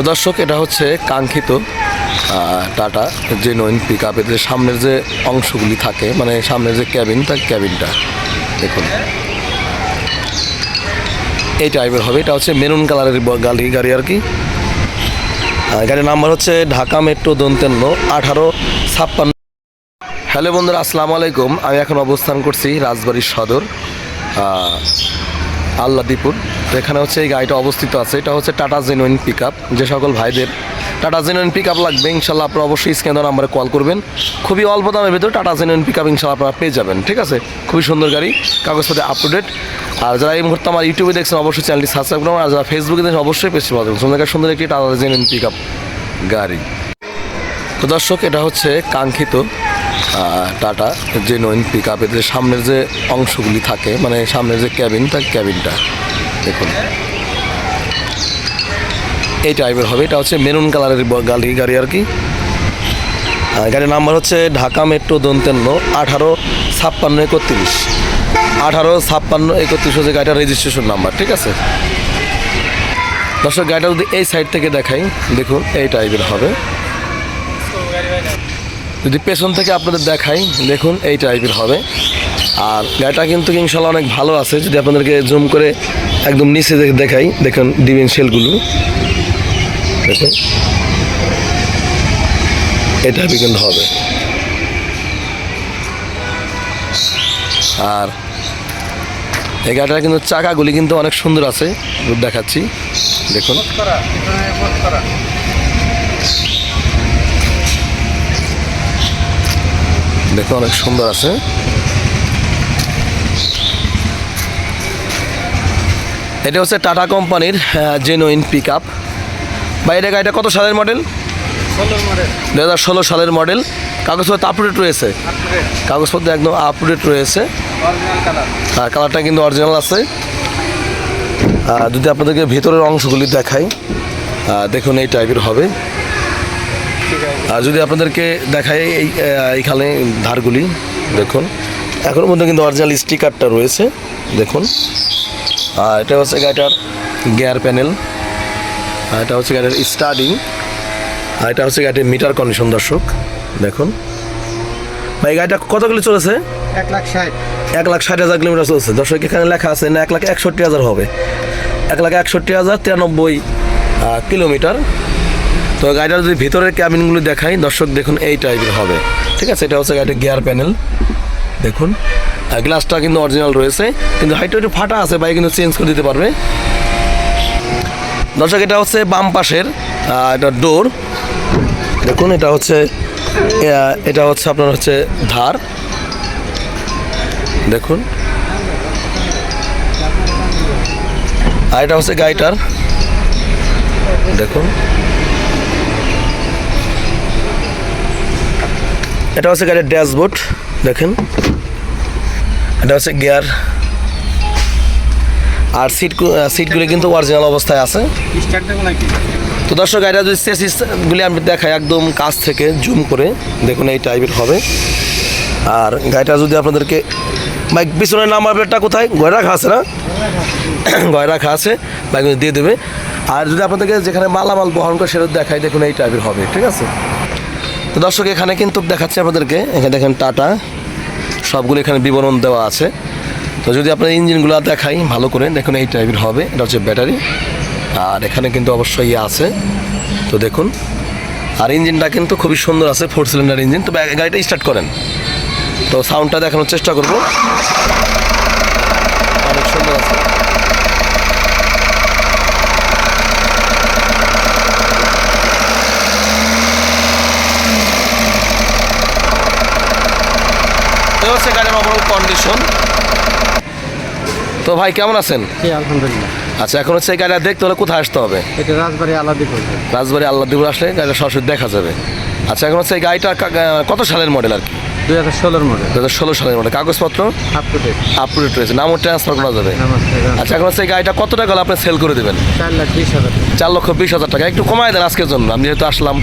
তো দর্শক, এটা হচ্ছে কাঙ্ক্ষিত টাটা, যে নইন পিক আপের যে সামনের যে অংশগুলি থাকে মানে সামনের যে ক্যাবিন তার ক্যাবিনটা দেখুন। এই টাইপের হবে, এটা হচ্ছে মেরুন কালারের গাড়ি গাড়ি আর কি। গাড়ির নাম্বার হচ্ছে ঢাকা মেট্রো দন্তেন্ন, আঠারো, ছাপ্পান্ন। হ্যালো বন্ধুরা, আসসালামু আলাইকুম। আমি এখন অবস্থান করছি রাজবাড়ির সদর। আল্লাদিপুর তো এখানে হচ্ছে এই গাড়িটা অবস্থিত আছে। এটা হচ্ছে টাটা জেনুইন পিক যে সকল ভাইদের টাটা জেনুইন পিক আপ লাগবে, ইনশাল্লাহ আপনারা অবশ্যই স্ক্যান নাম্বারে কল করবেন। খুবই অল্প দামের ভিতরে টাটা জেনুইন পিক আপ ইনশাল্লাহ আপনারা পেয়ে যাবেন, ঠিক আছে? খুবই সুন্দর গাড়ি কাগজপত্রে আপ টু ডেট আর যারা এই মুহূর্তে আমার ইউটিউবে দেখছেন, অবশ্যই চ্যানেলটি সাবস্ক্রাইব করুন আর যারা ফেসবুকে দেখছেন, অবশ্যই পেয়েছে পাবেন সুন্দর সুন্দর একটি টাটা জেনুইন পিক আপ গাড়ি। তো দর্শক, এটা হচ্ছে কাঙ্ক্ষিত টাটা যে নইন পিক আপের যে সামনের যে অংশগুলি থাকে মানে সামনের যে ক্যাবিন তার ক্যাবিনটা দেখুন। এই টাইপের হবে। এটা হচ্ছে মেরুন কালারের গাড়ি গাড়ি আর কি। গাড়ির নাম্বার হচ্ছে ঢাকা মেট্রো দন্তেন্ন, আঠারো ছাপ্পান্ন একত্রিশ। আঠারো ছাপ্পান্ন একত্রিশ হচ্ছে গাড়িটার রেজিস্ট্রেশন নাম্বার ঠিক আছে? দর্শক, গাড়িটা যদি এই সাইড থেকে দেখাই, দেখুন, এই টাইপের হবে। যদি পেছন থেকে আপনাদের দেখাই, দেখুন এই টাইপের হবে। আর গাড়িটা কিন্তু ইনশাল্লাহ অনেক ভালো আছে। যদি আপনাদেরকে জুম করে একদম নিচে দেখাই, দেখুন ডিভিন শেলগুলো দেখুন। এই টাইপের কিন্তু হবে। আর এই গাড়িটার কিন্তু চাকাগুলি কিন্তু অনেক সুন্দর আছে। দেখাচ্ছি। দেখুন। দেখুন অনেক সুন্দর আছে। এটা হচ্ছে টাটা কোম্পানির জেনুইন পিক আপ বা এটা গাড়িটা কত সালের মডেল দু হাজার ষোলো সালের মডেল কাগজপত্র আপডেট রয়েছে? কাগজপত্র একদম আপডেট রয়েছে। আর কালারটা কিন্তু অরিজিনাল আছে। যদি আপনাদেরকে ভেতরের অংশগুলি দেখাই দেখুন এই টাইপের হবে। যদি আপনাদেরকে দেখাই এই এইখানে ধারগুলি দেখুন। এখনও পর্যন্ত কিন্তু অরিজিনাল স্টিকারটা রয়েছে দেখুন। আর এটা হচ্ছে গাড়িটার গিয়ার প্যানেল আর এটা হচ্ছে গাড়ির স্টার্টিং আর এটা হচ্ছে গাড়ির মিটার কন্ডিশন দর্শক দেখুন। ভাই গাড়িটা কত কিলো চলেছে? এক লাখ ষাট। এক লাখ ষাট হাজার কিলোমিটার চলছে। দর্শক এখানে লেখা আছে না এক লাখ একষট্টি হাজার হবে। এক লাখ একষট্টি হাজার তিরানব্বই কিলোমিটার। তো গাড়িটার যদি ভিতরের ক্যাবিনগুলো দেখাই, দর্শক দেখুন এই টাইপের হবে। ঠিক আছে? এটা হচ্ছে গাড়ির গিয়ার প্যানেল দেখুন। গ্লাসটা কিন্তু অরিজিনাল রয়েছে। কিন্তু হাইটটা একটু ফাটা আছে বাইক কিন্তু চেঞ্জ করে দিতে পারবে। দর্শক, এটা হচ্ছে বাম পাশের এটা ডোর দেখুন, এটা হচ্ছে এটা হচ্ছে আপনার হচ্ছে ধার। দেখুন। আর এটা হচ্ছে গাড়িটার। দেখুন। এটা হচ্ছে গাড়ির ড্যাশবোর্ড, দেখেন। এটা হচ্ছে গিয়ার। আর সিট সিটগুলি কিন্তু অরিজিনাল অবস্থায় আছে। তো দর্শক, এটা যদি চেসিসগুলি আমি দেখাই একদম কাছ থেকে, জুম করে, দেখুন এই টাইপের হবে। আর গাড়িটা যদি আপনাদেরকে বাইক পিছনের নাম্বার প্লেটটা কোথায়? গয় রাখা আছে না? গয় রাখা আছে। বাইক দিয়ে দেবে। আর যদি আপনাদেরকে যেখানে মালামাল বহন করে, সেটা দেখাই, দেখুন এই টাইপের হবে, ঠিক আছে? তো দর্শক, এখানে কিন্তু দেখাচ্ছি আপনাদেরকে। এখানে দেখেন টাটা। সবগুলো এখানে বিবরণ দেওয়া আছে। তো যদি আপনার ইঞ্জিনগুলো দেখাই, ভালো করে দেখুন এই টাইপের হবে। এটা হচ্ছে ব্যাটারি। আর এখানে কিন্তু অবশ্যই ইয়ে আছে। তো দেখুন। আর ইঞ্জিনটা কিন্তু খুবই সুন্দর আছে ফোর সিলিন্ডার ইঞ্জিন। তো গাড়িটা স্টার্ট করেন। তো সাউন্ডটা দেখানোর চেষ্টা করব। অনেক সুন্দর আছে তো হচ্ছে গাড়ির ওভারঅল কন্ডিশন তো ভাই কেমন আছেন? আলহামদুলিল্লাহ। আচ্ছা এখন হচ্ছে এই গাড়িটা দেখতে হলে কোথায় আসতে হবে? এটা রাজবাড়ি আলাদি করবে রাজবাড়ি আল্লাহ দিবুর আসলে গাড়িটা সরাসরি দেখা যাবে। আচ্ছা এখন হচ্ছে এই গাড়িটা কত সালের মডেল আর কি? দুই হাজার ষোলোর মডেল দু হাজার ষোলো সালের মডেল কাগজপত্র? Up to date up to date রয়েছে নামও ট্রান্সফার করা যাবে। আচ্ছা এখন হচ্ছে এই গাড়িটা কত টাকা হলে আপনি সেল করে দেবেন? চার লাখ বিশ হাজার টাকা। চার লক্ষ বিশ হাজার টাকা। একটু কমায় দেন আজকের জন্য। আমি যেহেতু আসলাম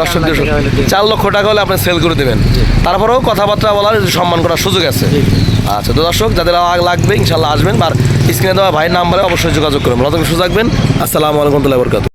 দর্শক চার লক্ষ টাকা হলে আপনি সেল করে দেবেন। তারপরেও কথাবার্তা বলার সম্মান করার সুযোগ আছে। আচ্ছা তো দর্শক যাদের আগ লাগবে ইনশাল্লাহ আসবেন। আর স্ক্রিনে দেওয়া ভাইয়ের নাম্বারে অবশ্যই যোগাযোগ করবেন থাকবেন সুযোগ আসসালামু আলাইকুম বরকাত